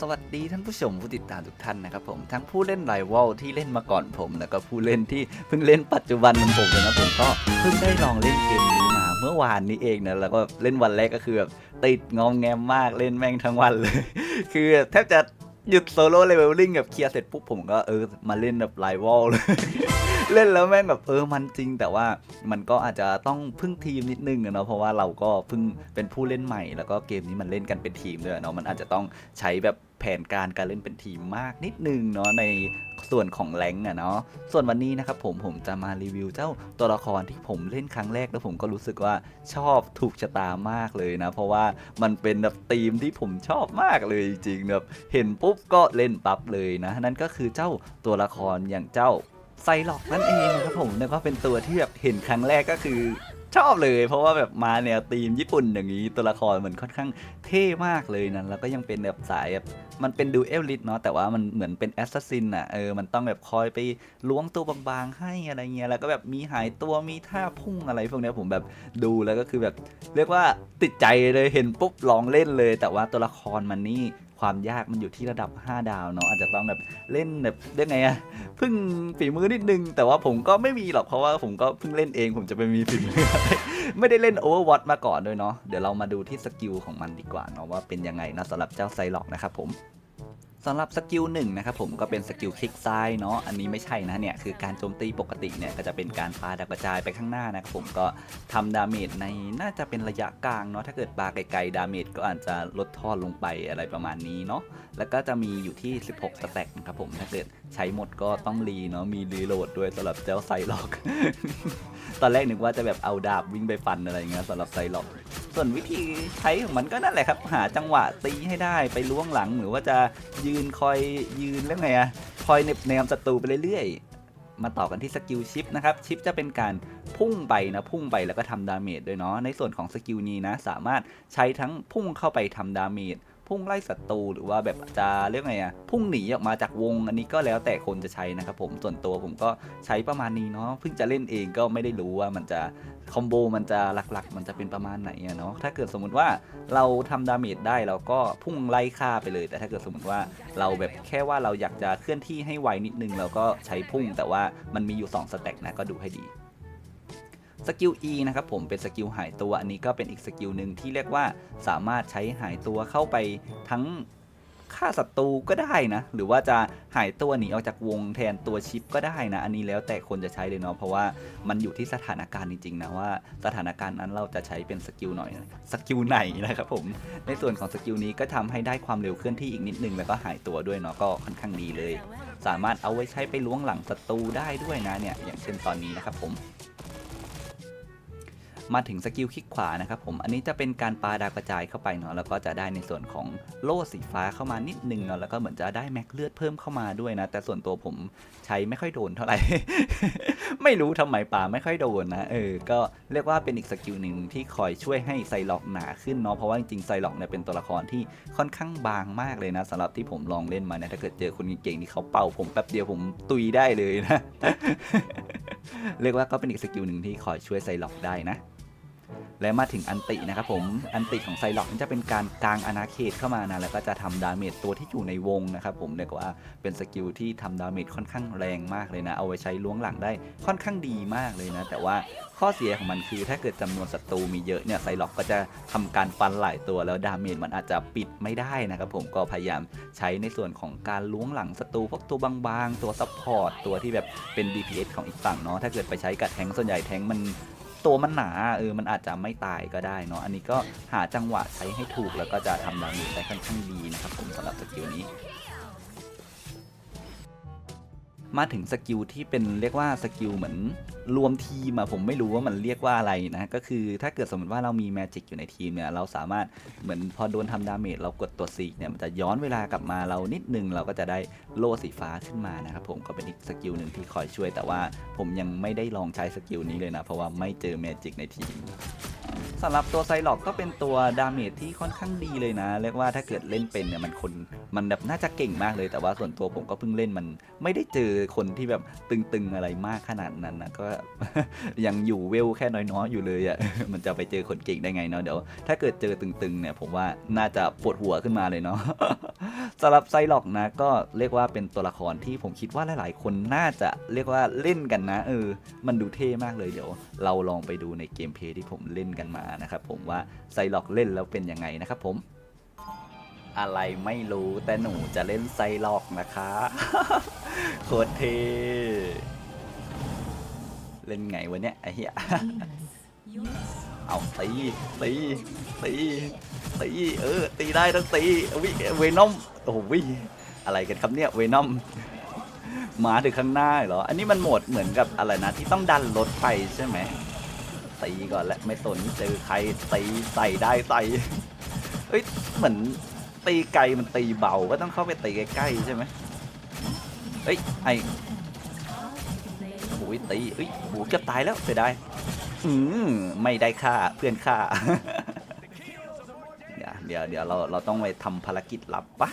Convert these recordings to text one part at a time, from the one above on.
สวัสดีท่านผู้ชมผู้ติดตามทุกท่านนะครับผมทั้งผู้เล่นไ i วอลที่เล่นมาก่อนผม แล้วก็ผู้เล่นที่เพิ่งเล่นปัจจุบันของผมเลยนะผมก็เพิ่งได้ลองเล่นเกมนี้มาเมื่อวานนี้เองนะแล้วก็เล่นวันแรกก็คือแบบติดงอมแงมมากเล่นแม่งทั้งวันเลย คือแทบจะ หยุดโซโล่เลเวลลิ่งแบบเคลียร์เสร็จปุ๊บผมก็เออมาเล่นแบบไลวอลเลย เล่นแล้วแม่งแบบเออมันจริง แต่ว่ามันก็อาจจะต้องพึ่งทีมนิดนึงอะเนาะเพราะว่าเราก็เพิ่งเป็นผู้เล่นใหม่ แล้วก็เกมนี้มันเล่นกันเป็นทีมด้วยเนาะมันอาจจะต้องใช้แบบแผนการการเล่นเป็นทีมมากนิดนึงเนาะใน ส่วนของแรงอะเนาะส่วนวันนี้นะครับผมผมจะมารีวิวเจ้าตัวละครที่ผมเล่นครั้งแรกแล้วผมก็รู้สึกว่าชอบถูกชะตามากเลยนะ เพราะว่ามันเป็นแบบธีมที่ผมชอบมากเลยจริงๆแบบเห็นปุ๊บก็เล่นปั๊บเลยนะ นั่นก็คือเจ้าตัวละครอย่างเจ้าไซล็อกนั่นเองนะครับผมแล้วก็เป็นตัวที่แบบเห็นครั้งแรกก็คือ ชอบเลย เพราะว่าแบบมาแนวธีมญี่ปุ่นอย่างนี้ตัวละครมันค่อนข้างเท่มากเลยนะแล้วก็ยังเป็นแบบสายแบบมันเป็นดูเอลลิทเนาะแต่ว่ามันเหมือนเป็นแอสซัสซินอะเออมันต้องแบบคอยไปล้วงตัวบางๆให้อะไรเงี้ยแล้วก็แบบมีหายตัวมีท่าพุ่งอะไรพวกนี้ผมแบบดูแล้วก็คือแบบ เรียกว่าติดใจเลยเห็นปุ๊บลองเล่นเลย แต่ว่าตัวละครมันนี่ ความยากมันอยู่ที่ระดับ 5 ดาวเนาะอาจจะต้องแบบเล่นแบบเรียกไงอะพึ่งฝีมือนิดนึง แต่ว่าผมก็ไม่มีหรอกเพราะว่าผมก็เพิ่งเล่นเอง ผมจะไปมีฝีมือไม่ได้เล่น Overwatch มาก่อนด้วยเนาะเดี๋ยวเรามาดูที่สกิลของมันดีกว่าเนาะว่าเป็นยังไงนะสำหรับเจ้าไซล็อกนะครับผม สำหรับสกิลหนึ่งนะครับผมก็เป็นสกิลคลิกซ้ายเนาะอันนี้ไม่ใช่นะเนี่ยคือการโจมตีปกติเนี่ยก็จะเป็นการปาดากระจายไปข้างหน้านะครับผมก็ทำดาเมจในน่าจะเป็นระยะกลางเนาะถ้าเกิดปาไกลๆดาเมจก็อาจจะลดทอดลงไปอะไรประมาณนี้เนาะแล้วก็จะมีอยู่ที่ 16สแต็กนะครับผมถ้าเกิดใช้หมดก็ต้องรีเนาะมีรีโหลดด้วยสำหรับเจ้าไซล็อก ตอนแรกนึกว่าจะแบบเอาดาบวิ่งไปฟันอะไรเงี้ยสำหรับไซล็อก ส่วนวิธีใช้ของมันก็นั่นแหละครับ หาจังหวะตีให้ได้ไปล้วงหลังหรือว่าจะยืนคอยยืนแล้วไงอะคอยเน็บแนมศัตรูไปเรื่อยๆ มาต่อกันที่สกิลชิปนะครับ ชิปจะเป็นการพุ่งไปนะพุ่งไปแล้วก็ทำดาเมจด้วยเนาะในส่วนของสกิลนี้นะ สามารถใช้ทั้งพุ่งเข้าไปทำดาเมจ พุ่งไล่ศัตรูหรือว่าแบบจะเรียกไงอะพุ่งหนีออกมาจากวง อันนี้ก็แล้วแต่คนจะใช้นะครับผมส่วนตัวผมก็ใช้ประมาณนี้เนาะเพิ่งจะเล่นเองก็ไม่ได้รู้ว่ามันจะคอมโบมันจะหลักๆ มันจะเป็นประมาณไหนเนาะถ้าเกิดสมมุติว่าเราทำดาเมจได้เราก็พุ่งไล่ฆ่าไปเลย แต่ถ้าเกิดสมมติว่าเราแบบแค่ว่าเราอยากจะเคลื่อนที่ให้ไวนิดนึงเราก็ใช้พุ่งแต่ว่ามันมีอยู่2สเต็กนะก็ดูให้ดี สกิล E นะครับผมเป็นสกิลหายตัว อันนี้ก็เป็นอีกสกิลหนึ่งที่เรียกว่าสามารถใช้หายตัวเข้าไปทั้งฆ่าศัตรูก็ได้นะ หรือว่าจะหายตัวหนีออกจากวงแทนตัวชิปก็ได้นะ อันนี้แล้วแต่คนจะใช้เลยเนาะเพราะว่ามันอยู่ที่สถานการณ์จริงๆนะว่าสถานการณ์นั้นเราจะใช้เป็นสกิลหน่อยสกิลไหนนะครับผมในส่วนของสกิลนี้ก็ทำให้ได้ความเร็วเคลื่อนที่อีกนิดนึงแล้วก็หายตัวด้วยเนาะก็ค่อนข้างดีเลย สามารถเอาไว้ใช้ไปล้วงหลังศัตรูได้ด้วยนะเนี่ยอย่างเช่นตอนนี้นะครับผม มาถึงสกิลคลิกขวานะครับผมอันนี้จะเป็นการปาดาวกระจายเข้าไปเนาะแล้วก็จะได้ในส่วนของโล่สีฟ้าเข้ามานิดนึงเนาะแล้วก็เหมือนจะได้แม็กเลือดเพิ่มเข้ามาด้วยนะ แต่ส่วนตัวผมใช้ไม่ค่อยโดนเท่าไหร่ ไม่รู้ทำไมป่าไม่ค่อยโดนนะเออก็เรียกว่าเป็นอีกสกิลหนึ่งที่คอยช่วยให้ไซล็อกหนาขึ้นเนาะเพราะว่าจริงๆไซล็อกเนี่ยเป็นตัวละครที่ค่อนข้างบางมากเลยนะสำหรับที่ผมลองเล่นมาเนี่ยถ้าเกิดเจอคนเก่งๆที่เขาเป่าผมแป๊บเดียวผมตุยได้เลยนะเรียกว่าก็เป็นอีกสกิลหนึ่งที่คอยช่วยไซล็อกได้นะ และมาถึงอันตินะครับผมอันติของไซล็อกนี่จะเป็นการกางอาณาเขตเข้ามานะแล้วก็จะทำดาเมจตัวที่อยู่ในวงนะครับผมเรียกว่าเป็นสกิลที่ทำดาเมจค่อนข้างแรงมากเลยนะ เอาไว้ใช้ล้วงหลังได้ค่อนข้างดีมากเลยนะ แต่ว่าข้อเสียของมันคือถ้าเกิดจำนวนศัตรูมีเยอะเนี่ยไซล็อกก็จะทำการฟันหลายตัวแล้วดาเมจมันอาจจะปิดไม่ได้นะครับผมก็พยายามใช้ในส่วนของการล้วงหลังศัตรูพวกตัวบางๆ ตัวซัพพอร์ตตัวที่แบบเป็น DPS ของอีกฝั่งเนาะถ้าเกิดไปใช้กับแทงส่วนใหญ่แทงมัน ตัวมันหนาเออมันอาจจะไม่ตายก็ได้เนาะอันนี้ก็หาจังหวะใช้ให้ถูกแล้วก็จะทำดาเมจได้ค่อนข้างดีนะครับผมสำหรับสกิลนี้ มาถึงสกิลที่เป็นเรียกว่าสกิลเหมือนรวมทีมอะผมไม่รู้ว่ามันเรียกว่าอะไรนะ ก็คือถ้าเกิดสมมติว่าเรามีแมจิกอยู่ในทีมเนี่ย เราสามารถเหมือนพอโดนทำดาเมจเรากดตัวสีเนี่ย มันจะย้อนเวลากลับมาเรานิดนึง เราก็จะได้โล่สีฟ้าขึ้นมานะครับผมก็เป็นอีกสกิลหนึ่งที่คอยช่วย แต่ว่าผมยังไม่ได้ลองใช้สกิลนี้เลยนะ เพราะว่าไม่เจอแมจิกในทีม สำหรับตัวไซล็อกก็เป็นตัวดาเมจที่ค่อนข้างดีเลยนะ เรียกว่าถ้าเกิดเล่นเป็นเนี่ยมันคนมันแบบน่าจะเก่งมากเลยแต่ว่าส่วนตัวผมก็เพิ่งเล่นมันไม่ได้เจอคนที่แบบตึงๆอะไรมากขนาดนั้นนะก็ยังอยู่เวลแค่น้อยๆอยู่เลยอะ่ะมันจะไปเจอคนเก่งได้ไงเนาะเดี๋ยวถ้าเกิดเจอตึงๆเนี่ยผมว่าน่าจะปวดหัวขึ้นมาเลยเนาะสำหรับไซล็อกนะก็เรียกว่าเป็นตัวละครที่ผมคิดว่าหลายๆ คนน่าจะเรียกว่าเล่นกันนะ เออ มันดูเท่มากเลยเดี๋ยว เราลองไปดูในเกมเพย์ที่ผมเล่นกันมานะครับผมว่าไซล็อกเล่นแล้วเป็นยังไงนะครับผม อะไรไม่รู้แต่หนูจะเล่นไซล็อกนะคะ โคตรเทเล่นไงวะเนี่ยไอ้เหี้ยเอาตีตีตีตีเออตีได้ต้องตีวิเวนอมโอ้โหวิอะไรกันครับเนี่ยเวนอมมาถึงข้างหน้าเหรอ อันนี้มันโหมดเหมือนกับอะไรนะที่ต้องดันรถไปใช่ไหม ตีก่อนแหละไม่สนเจอใครตีใส่ได้ใส่เอ้ยเหมือนตีไกลมันตีเบาก็ต้องเข้าไปตีใกล้ๆใช่ไหมเอ้ยไอโอ้ยตีเอ้ยโหเกือบตายแล้วเสียดายอืมไม่ได้ค่าเพื่อนค่าเดี๋ยวเดี๋ยวเดี๋ยวเราเราต้องไปทำภารกิจลับปะ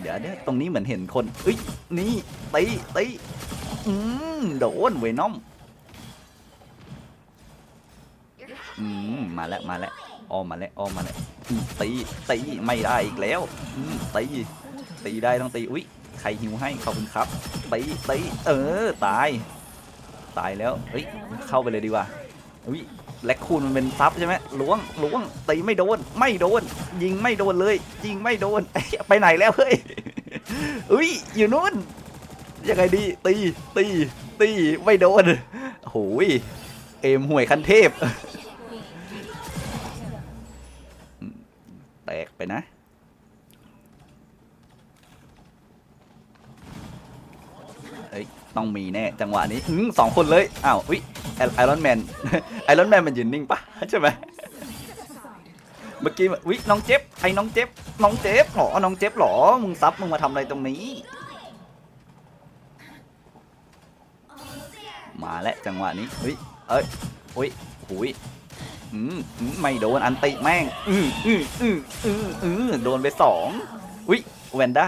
เดี๋ยวเดี๋ยวตรงนี้เหมือนเห็นคนเอ้ยนี่ตีตีอืมโดนเวนอม อืมมาแล้วมาแล้วอ้อมมาแล้วอ้อมมาแล้วตีตีไม่ได้อีกแล้วตีตีได้ต้องตีอุ้ยใครหิวให้ขอบคุณครับตีตีเออตาย ตายแล้วเฮ้ยเข้าไปเลยดีกว่าอุ้ยแลคคูนมันเป็นซับใช่ไหมล้วงล้วงตีไม่โดน ไม่โดน ยิงไม่โดนเลย ยิงไม่โดนไปไหนแล้วเฮ้ยอุ้ยอยู่นู่นยังไงดีตีตีตีไม่โดนโอ้ยเอมห่วยคันเทพ แตกไปนะเอ้ยต้องมีแน่จังหวะนี้อืมสองคนเลย อ้าวอุ้ยไอรอนแมนไอรอนแมนมันยืนนิ่งปะใช่ไหมเมื่อกี้วิน้องเจ็บไอ้น้องเจ็บน้องเจ็บหรอน้องเจ็บหรอมึงซับมึงมาทำอะไรตรงนี้ มาแล้วจังหวะนี้เฮ้ยเอ้ยอุ้ยหุย ไม่โดนอันติแม่ง อืออืออืออืออือโดนไปสองอุ้ยแวนด้า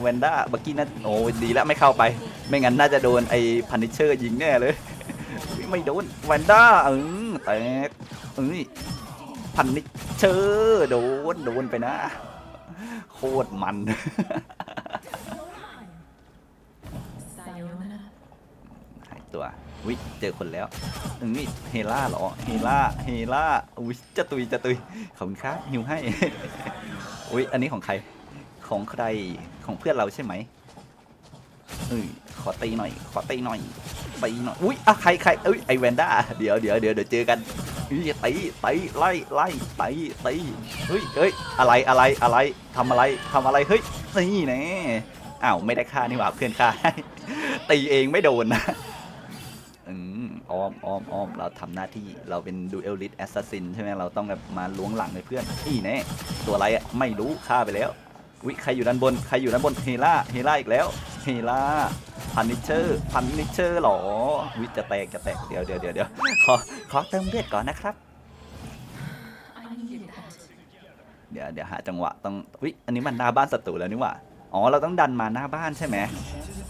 แวนด้าเมื่อกี้นั่นโอ้ดีแล้วไม่เข้าไป ไม่งั้นน่าจะโดนไอ้พันิเชอร์ยิงแน่เลย ไม่โดนแวนด้าเออแตกเอ้ยพันิเชอร์โดนโดนไปนะ โคตรมัน หายตั วิเจอคนแล้วอืนี่เฮล่าเหรอ เฮล่า เฮล่าอุ้ยจะตุยจะตุยขอบคุณครับหิวให้ อุ้ยอันนี้ของใคร ของใคร ของเพื่อนเราใช่ไหมเอ้ยขอตีหน่อย ขอตีหน่อย ตีหน่อย อุ้ยอะใครใครเอ้ย ไอแวนด้า เดี๋ยวเดี๋ยวเดี๋ยวเดี๋ยวเจอกันอุ้ยตีตีไล่ไล่ตีตีเฮ้ยเฮ้ย อะไรอะไรอะไรทำอะไรทำอะไร เฮ้ย นี่แน่อ้าว ไม่ได้ฆ่านี่หว่า เพื่อนฆ่าตีเองไม่โดนนะ อ้อมอ้อมอ้อมเราทำหน้าที่เราเป็นดูเอลลิสแอสซัสซินใช่ไหมเราต้องแบบมาล้วงหลังในเพื่อนนี่แน่ตัวอะไรอะไม่รู้ฆ่าไปแล้ววิใครอยู่ด้านบนใครอยู่ด้านบนเฮล่าเฮล่าอีกแล้วเฮล่าพันนิเชอร์พันนิเชอร์หรอวิจะแตกจะแตกเดี๋ยวเดี๋ยวเดี๋ยวเดี๋ยวขอขอเติมเลือดก่อนนะครับเดี๋ยวเดี๋ยวหาจังหวะต้องวิอันนี้มันหน้าบ้านศัตรูแล้วนี่หว่าอ๋อเราต้องดันมาหน้าบ้านใช่ไหม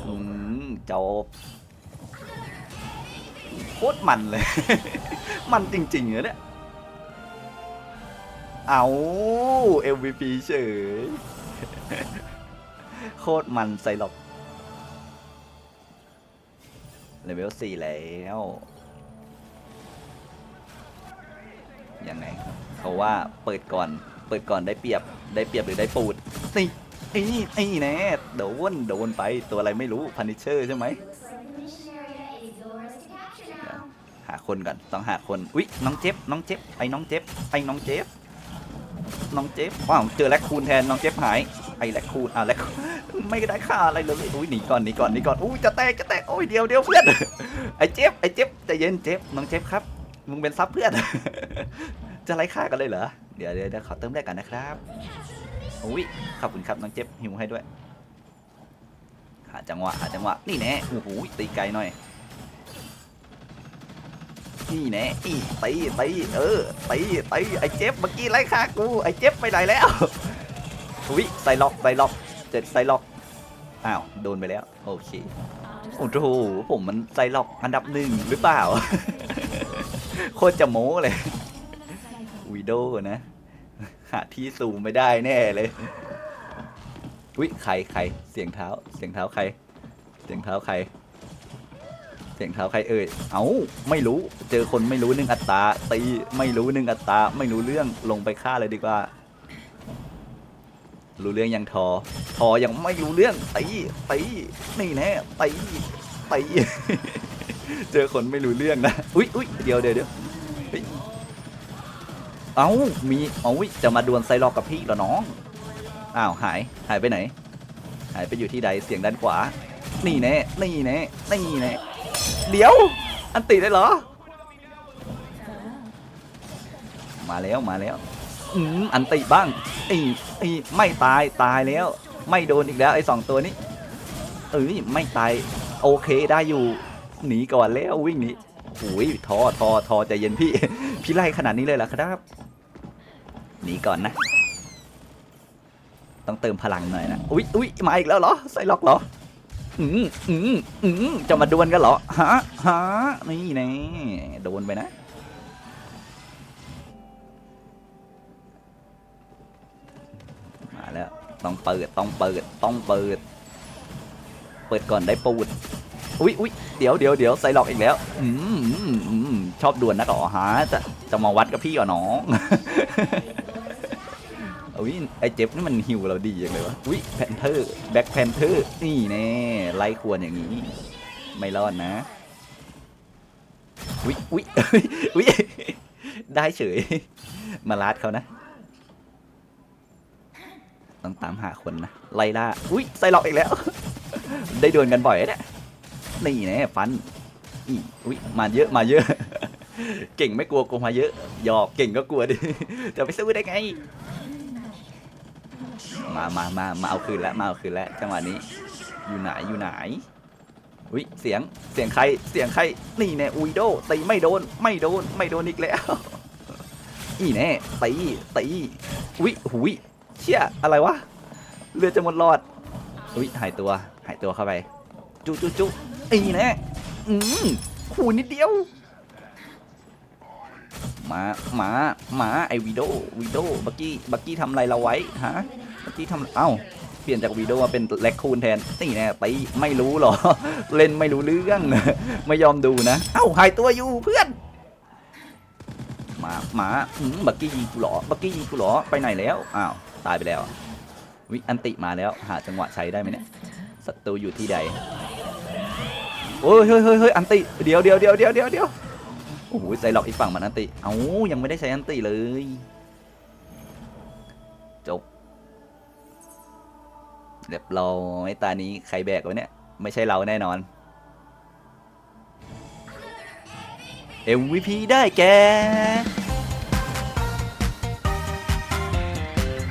อืมจบ โคตรมันเลย มันจริงๆเหรอเนี่ย เอา MVP เฉย โคตรมันไซล็อกเลเวล4แล้วยังไงเขาว่าเปิดก่อน เปิดก่อนได้เปรียบ ได้เปรียบหรือได้ปูดนี่ไอ้นี่ไอ้แน่โดน โดนไป ตัวอะไรไม่รู้พันิเชอร์ใช่ไหม หา คนก่อนต้องหาคนอุ๊ยน้องเจ็บน้องเจ็บไอ้น้องเจ็บไอ้น้องเจ็บน้องเจ็บว้าวเจอแลคคูนแทนน้องเจ็บหายไอ้แลคคูนอะแลคไม่ได้ค่าอะไรเลยอุ้ยหนีก่อนหนีก่อนหนีก่อนอุ้ยจะแตกจะแตกโอ้ยเดียวเดียวเพื่อนไอ้เจ็บไอ้เจ็บใจเย็นเจ็บน้องเจ็บครับมึงเป็นซับเพื่อน จะไล่ฆ่ากันเลยเหรอ เดี๋ยวเดี๋ยวเดี๋ยวขอเติมแรกกันนะครับอุ้ยขอบคุณครับน้องเจ็บหิวให้ด้วย หาจังหวะหาจังหวะนี่แน่โอ้โหตีไกลหน่อย นี่แน่อีตีตีเออตีตีไอ้เจ็บเมื่อกี้ไล่ฆ่ากูไอ้เจ็บไปไหนแล้วอุ้ยใส่ล็อกใส่ล็อกเจ็ดใส่ล็อกอ้าวโดนไปแล้วโอเคโอ้โหผมมันใส่ล็อกอันดับหนึ่งหรือเปล่า โคตรจะโม้เลยวิโดนะ หาที่สูงไม่ได้แน่เลยอุ้ยใครใครเสียงเท้าเสียงเท้าใคร เสียงเท้าใคร เสียงเท้าใครเอ่ย เอ้า ไม่รู้ เจอคนไม่รู้หนึ่งอัตราตีไม่รู้หนึ่งอัตราไม่รู้เรื่องลงไปฆ่าเลยดีกว่า รู้เรื่องยังทอ ทอยังไม่รู้เรื่องตีตีนี่แน่ตีตีเจอคนไม่รู้เรื่องนะ อุ๊ยอุ๊ยเดี๋ยวเดี๋ยวเดี๋ยวเอ้า มีเอ้าจะมาดวลไซลอกกับพี่เหรอน้อง อ้าว หาย หายไปไหน หายไปอยู่ที่ใด เสียงด้านขวา นี่แน่ นี่แน่ นี่แน่ เดี๋ยว อันติได้เหรอ มาแล้วมาแล้วอืมอันติบ้างอีอีไม่ตายตายแล้ว ไม่โดนอีกแล้วไอ้สองตัวนี้เอ้ยไม่ตายโอเคได้อยู่หนีก่อนแล้ววิ่งหนีโอ้ยทอทอทอใจเย็นพี่ พี่ไล่ขนาดนี้เลยเหรอครับหนีก่อนนะ ต้องเติมพลังหน่อยนะ อุ๊ยอุ๊ยมาอีกแล้วเหรอไซล็อกเหรอ อืมอืมอืมจะมาดวลกันเหรอฮะฮะนี่แน่โดนไปนะ มาแล้ว ต้องเปิด ต้องเปิด ต้องเปิด เปิดก่อนได้ปูดอุ๊ยอุ๊ยเดี๋ยวเดี๋ยวเดี๋ยวใส่หลอกอีกแล้ว อืมอืมอืมชอบดวลนะก่อฮะจะจะมาวัดกับพี่ก่อนน้อง อุ้ยไอเจ็บนี่มันหิวเราดีอย่างเลยวะอุ้ยแพนเทอร์แบ็คแพนเทอร์นี่แน่ไล่ควรอย่างนี้ ไม่รอดนะอุ้ยอุ้ยอุ้ยได้เฉย มาลาดเขานะ ต้องตามหาคนนะ ไล่ล่าอุ้ยใส่หลอกอีกแล้ว ได้ดวลกันบ่อยเนี่ยนี่แน่ฟันอีอุ้ยมาเยอะมาเยอะ เก่งไม่กลัวกลัวมาเยอะหยอกเก่งก็กลัวดิจะไปสู้ได้ไง มามามามาเอาคืนแล้วมาเอาคืนแล้วจังหวะนี้ อยู่ไหนอยู่ไหนอุ้ยเสียงเสียงใครเสียงใครนี่แน่อุยโดตีไม่โดนไม่โดนไม่โดนอีกแล้ว อีแน่ตีตีอุ้ยหุยเชี่ยอะไรวะเรือจะหมดหลอดอุ้ยหายตัวหายตัวเข้าไปจุจุจุอีแน่อืมขู่นิดเดียวหมาหมาหมาไอวิโดวิโดบักกี้บักกี้ทำอะไรเราไว้ฮะ เมื่อกี้ทำเอ้า เปลี่ยนจากวีดีโอมาเป็นแลคคูนแทนนี่แน่ตีไม่รู้หรอ เล่นไม่รู้เรื่อง ไม่ยอมดูนะ เอ้าหายตัวอยู่เพื่อนหมาหมาอืมบักกี้ยิงกูหรอบักกี้ยิงกูหรอไปไหนแล้วอ้าวตายไปแล้ว วิอันติมาแล้ว หาจังหวะใช้ได้ไหมเนี่ยศัตรูอยู่ที่ใดโอ้ยเฮ้ยเฮ้ยเฮ้ยอันติเดี๋ยวเดี๋ยวเดี๋ยวเดี๋ยวเดี๋ยวเดียวโอ้โหใส่หลอกอีกฝั่งมันอันติ เอ้ายังไม่ได้ใช้อันติเลย เรียบร้อยตานี้ใครแบกวะเนี่ย ไม่ใช่เราแน่นอน MVP ได้แก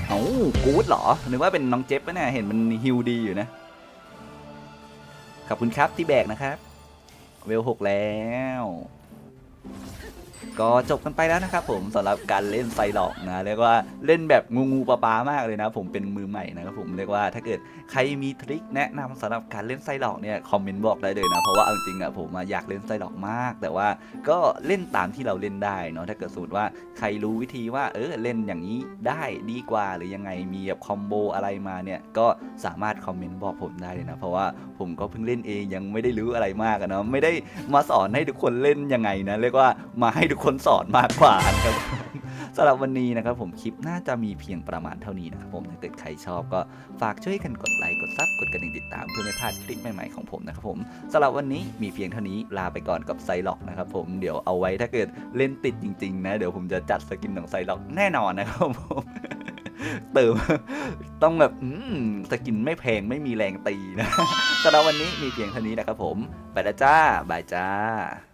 เอ้ากูดเหรอนึกว่าเป็นน้องเจฟปะเนี่ย เห็นมันฮิวดีอยู่นะ ขอบคุณครับที่แบกนะครับ เวลหกแล้ว ก็จบกันไปแล้วนะครับผมสำหรับการเล่นไซหลอกนะเรียกว่าเล่นแบบงูงูปลาปลามากเลยนะ ผมเป็นมือใหม่นะครับผมเรียกว่าถ้าเกิดใครมีทริคแนะนำสำหรับการเล่นไซหลอกเนี่ยคอมเมนต์บอกได้เลยนะเพราะว่าเอาจริงอะผมอยากเล่นไซหลอกมาก แต่ว่าก็เล่นตามที่เราเล่นได้เนาะถ้าเกิดสมมติว่าใครรู้วิธีว่าเออเล่นอย่างนี้ได้ดีกว่าหรือยังไงมีแบบคอมโบอะไรมาเนี่ยก็สามารถคอมเมนต์บอกผมได้เลยนะเพราะว่าผมก็เพิ่งเล่นเองยังไม่ได้รู้อะไรมากนะไม่ได้มาสอนให้ทุกคนเล่นยังไงนะเรียกว่ามาให้ทุกคนสอนมากกว่าครับสำหรับวันนี้นะครับผมคลิปน่าจะมีเพียงประมาณเท่านี้นะครับผมถ้าเกิดใครชอบก็ฝากช่วยกันกดไลค์กดซับกดกระดิ่งติดตามเพื่อไม่พลาดคลิปใหม่ๆของผมนะครับผมสำหรับวันนี้มีเพียงเท่านี้ลาไปก่อนกับไซล็อกนะครับผมเดี๋ยวเอาไว้ถ้าเกิดเล่นติดจริงๆนะเดี๋ยวผมจะจัดสกินของไซล็อกแน่นอนนะครับผมเติมต้องแบบสกินไม่แพงไม่มีแรงตีนะสำหรับวันนี้มีเพียงเท่านี้นะครับผมไปแล้วจ้าบายจ้า